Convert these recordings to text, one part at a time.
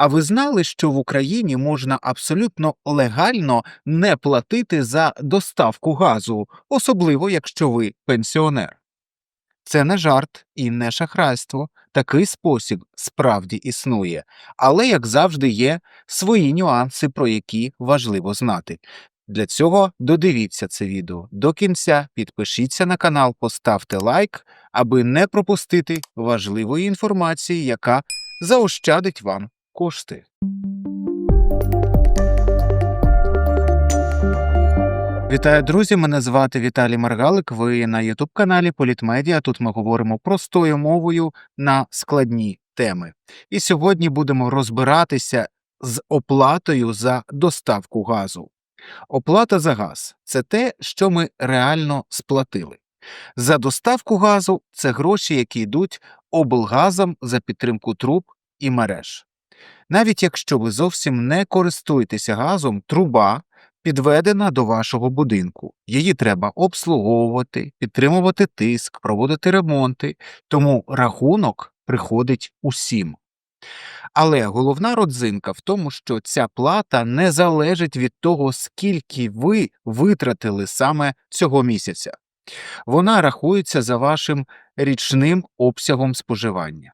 А ви знали, що в Україні можна абсолютно легально не платити за доставку газу, особливо якщо ви пенсіонер? Це не жарт і не шахрайство. Такий спосіб справді існує, але, як завжди, є свої нюанси, про які важливо знати. Для цього додивіться це відео до кінця, підпишіться на канал, поставте лайк, аби не пропустити важливої інформації, яка заощадить вам кошти. Вітаю, друзі! Мене звати Віталій Маргалик. Ви на youtube каналі Політмедіа. Тут ми говоримо простою мовою на складні теми. І сьогодні будемо розбиратися з оплатою за доставку газу. Оплата за газ це те, що ми реально сплатили. За доставку газу це гроші, які йдуть облгазам за підтримку труб і мереж. Навіть якщо ви зовсім не користуєтеся газом, труба підведена до вашого будинку. Її треба обслуговувати, підтримувати тиск, проводити ремонти, тому рахунок приходить усім. Але головна родзинка в тому, що ця плата не залежить від того, скільки ви витратили саме цього місяця. Вона рахується за вашим річним обсягом споживання.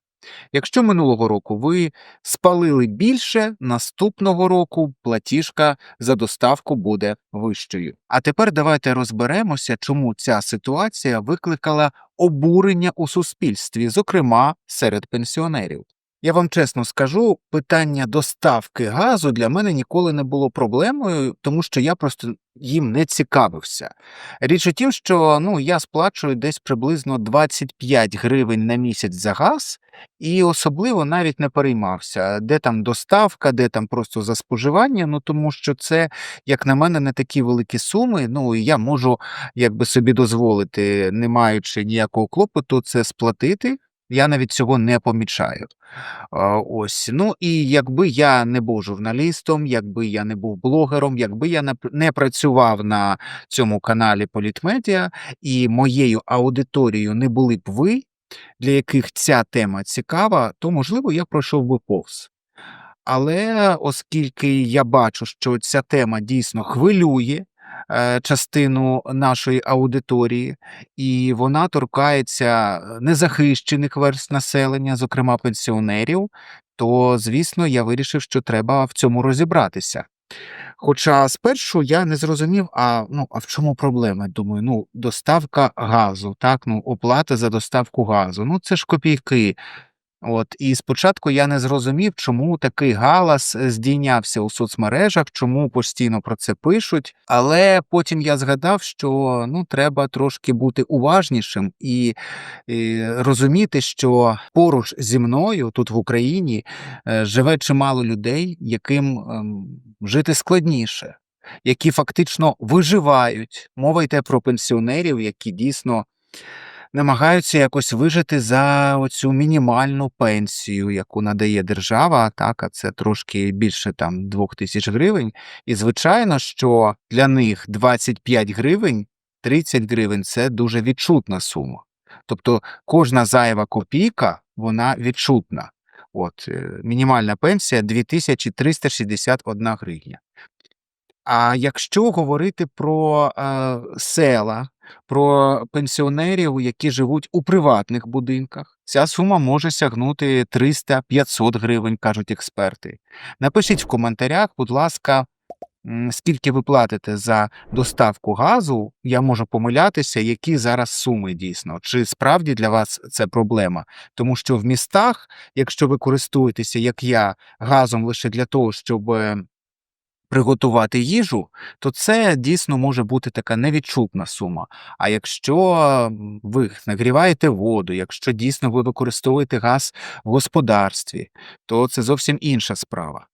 Якщо минулого року ви спалили більше, наступного року платіжка за доставку буде вищою. А тепер давайте розберемося, чому ця ситуація викликала обурення у суспільстві, зокрема серед пенсіонерів. Я вам чесно скажу, питання доставки газу для мене ніколи не було проблемою, тому що я просто їм не цікавився. Річ у тім, що ну, я сплачую десь приблизно 25 гривень на місяць за газ, і особливо навіть не переймався, де там доставка, де там просто за споживання. Ну тому що це, як на мене, не такі великі суми. Ну і я можу якби собі дозволити, не маючи ніякого клопоту, це сплатити. Я навіть цього не помічаю. Ось. Ну і якби я не був журналістом, якби я не був блогером, якби я не працював на цьому каналі Політмедіа і моєю аудиторією не були б ви, для яких ця тема цікава, то можливо я пройшов би повз. Але оскільки я бачу, що ця тема дійсно хвилює частину нашої аудиторії, і вона торкається е, незахищених верств населення, зокрема пенсіонерів, то звісно я вирішив, що треба в цьому розібратися. Хоча спершу я не зрозумів, а ну а в чому проблема? Думаю, ну доставка газу, так, ну оплата за доставку газу. Ну це ж копійки. От і спочатку я не зрозумів, чому такий галас е, здійнявся у соцмережах, чому постійно про це пишуть. Але потім я згадав, що ну треба трошки бути уважнішим і, і розуміти, що поруч зі мною тут в Україні е, живе чимало людей, яким ем, жити складніше, які фактично виживають. Мова йде про пенсіонерів, які дійсно намагаються якось вижити за оцю мінімальну пенсію, яку надає держава, так, а це трошки більше там 2 тисяч гривень. І звичайно, що для них 25 гривень, 30 гривень це дуже відчутна сума. Тобто кожна зайва копійка, вона відчутна. От, е, мінімальна пенсія 2361 гривня. А якщо говорити про е, села, про пенсіонерів, які живуть у приватних будинках, ця сума може сягнути 300-500 гривень, кажуть експерти. Напишіть в коментарях, будь ласка, скільки ви платите за доставку газу, я можу помилятися, які зараз суми дійсно, чи справді для вас це проблема. Тому що в містах, якщо ви користуєтеся, як я, газом лише для того, щоб е, приготувати їжу, то це дійсно може бути така невідчутна сума. А якщо ви нагріваєте воду, якщо дійсно ви використовуєте газ в господарстві, то це зовсім інша справа.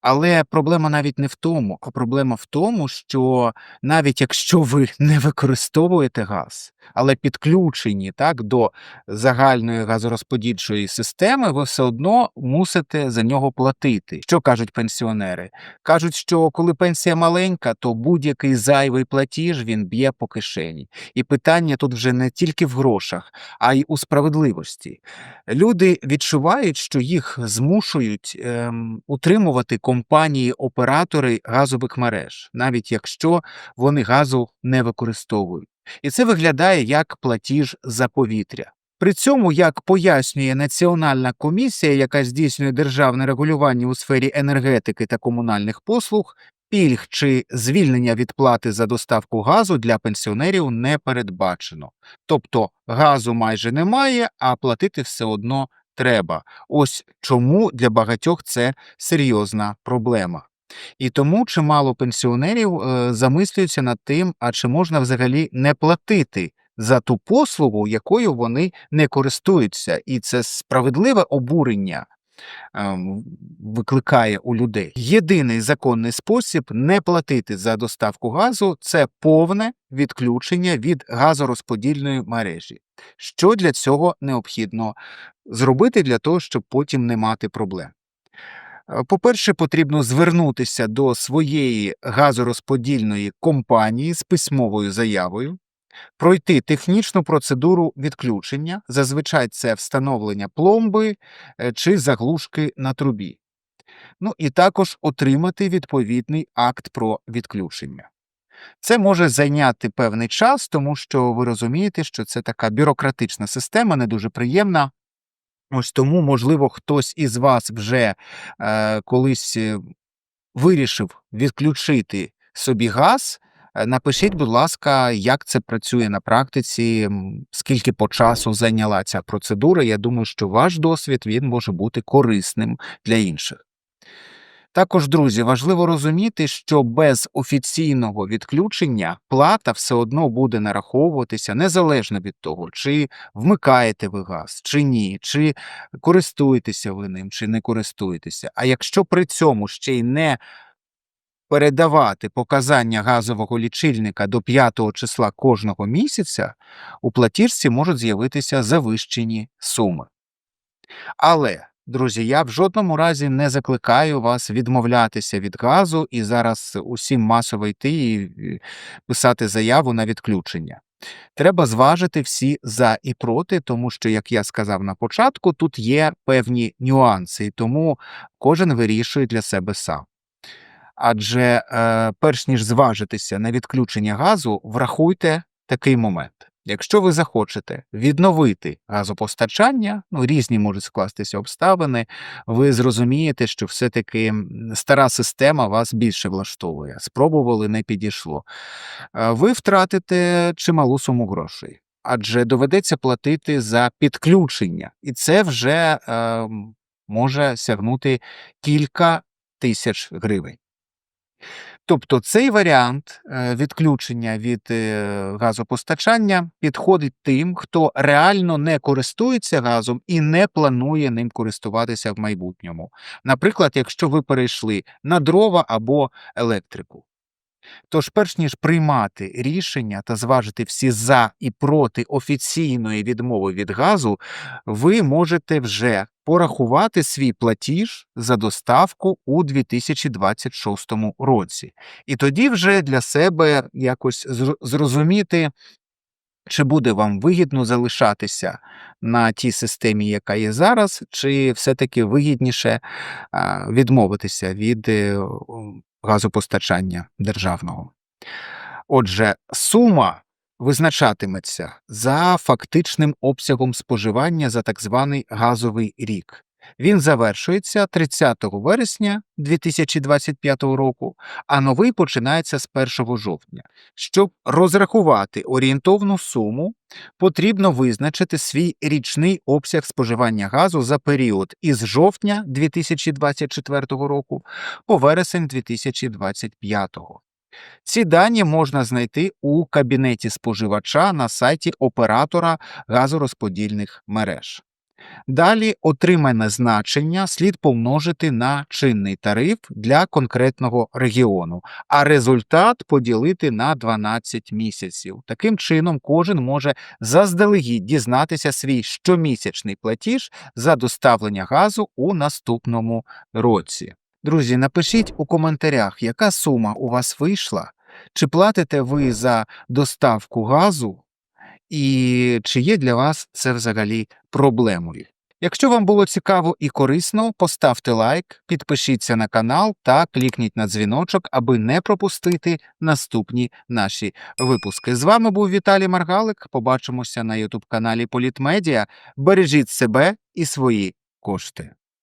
Але проблема навіть не в тому, а проблема в тому, що навіть якщо ви не використовуєте газ, але підключені так, до загальної газорозподільчої системи, ви все одно мусите за нього платити. Що кажуть пенсіонери? Кажуть, що коли пенсія маленька, то будь-який зайвий платіж він б'є по кишені. І питання тут вже не тільки в грошах, а й у справедливості. Люди відчувають, що їх змушують ем, утримувати компанії-оператори газових мереж, навіть якщо вони газу не використовують. І це виглядає як платіж за повітря. При цьому, як пояснює Національна комісія, яка здійснює державне регулювання у сфері енергетики та комунальних послуг, пільг чи звільнення від плати за доставку газу для пенсіонерів не передбачено. Тобто газу майже немає, а платити все одно треба. Ось чому для багатьох це серйозна проблема. І тому чимало пенсіонерів е, замислюються над тим, а чи можна взагалі не платити за ту послугу, якою вони не користуються, і це справедливе обурення викликає у людей. Єдиний законний спосіб не платити за доставку газу це повне відключення від газорозподільної мережі. Що для цього необхідно зробити для того, щоб потім не мати проблем? Е, По-перше, потрібно звернутися до своєї газорозподільної компанії з письмовою заявою, пройти технічну процедуру відключення, зазвичай це встановлення пломби е, чи заглушки на трубі. Ну і також отримати відповідний акт про відключення. Це може зайняти певний час, тому що ви розумієте, що це така бюрократична система, не дуже приємна. Ось тому, можливо, хтось із вас вже е, колись е, вирішив відключити собі газ. Е, Напишіть, будь ласка, як це працює на практиці, скільки по часу зайняла ця процедура. Я думаю, що ваш досвід він може бути корисним для інших. Також, друзі, важливо розуміти, що без офіційного відключення плата все одно буде нараховуватися незалежно від того, чи вмикаєте ви газ, чи ні, чи користуєтеся ви ним, чи не користуєтеся. А якщо при цьому ще й не передавати показання газового лічильника до 5 числа кожного місяця, у платіжці можуть з'явитися завищені суми. Але, друзі, я в жодному разі не закликаю вас відмовлятися від газу і зараз усім масово йти і писати заяву на відключення. Треба зважити всі за і проти, тому що, як я сказав на початку, тут є певні нюанси, і тому кожен вирішує для себе сам. Адже е, перш ніж зважитися на відключення газу, врахуйте такий момент. Якщо ви захочете відновити газопостачання, ну різні можуть скластися обставини, ви зрозумієте, що все-таки стара система вас більше влаштовує. Спробували, не підійшло. Е, Ви втратите чималу суму грошей, адже доведеться платити за підключення, і це вже е, може сягнути кілька тисяч гривень. Тобто цей варіант е, відключення від е, газопостачання підходить тим, хто реально не користується газом і не планує ним користуватися в майбутньому. Наприклад, якщо ви перейшли на дрова або електрику. Тож, перш ніж приймати рішення та зважити всі за і проти офіційної відмови від газу, ви можете вже порахувати свій платіж за доставку у 2026 році. І тоді вже для себе якось зрозуміти, чи буде вам вигідно залишатися на тій системі, яка є зараз, чи все-таки вигідніше відмовитися від е, газопостачання державного. Отже, сума визначатиметься за фактичним обсягом споживання за так званий газовий рік. Він завершується 30 вересня 2025 року, а новий починається з 1 жовтня. Щоб розрахувати орієнтовну суму, потрібно визначити свій річний обсяг споживання газу за період із жовтня 2024 року по вересень 2025. Ці дані можна знайти у кабінеті споживача на сайті оператора газорозподільних мереж. Далі отримане значення слід помножити на чинний тариф для конкретного регіону, а результат поділити на 12 місяців. Таким чином, кожен може заздалегідь дізнатися свій щомісячний платіж за доставлення газу у наступному році. Друзі, напишіть у коментарях, яка сума у вас вийшла, чи платите ви за доставку газу, і чи є для вас це взагалі проблемою. Якщо вам було цікаво і корисно, поставте лайк, підпишіться на канал та клікніть на дзвіночок, аби не пропустити наступні наші випуски. З вами був Віталій Маргалик. Побачимося на ютуб каналі Політмедіа. Бережіть себе і свої кошти.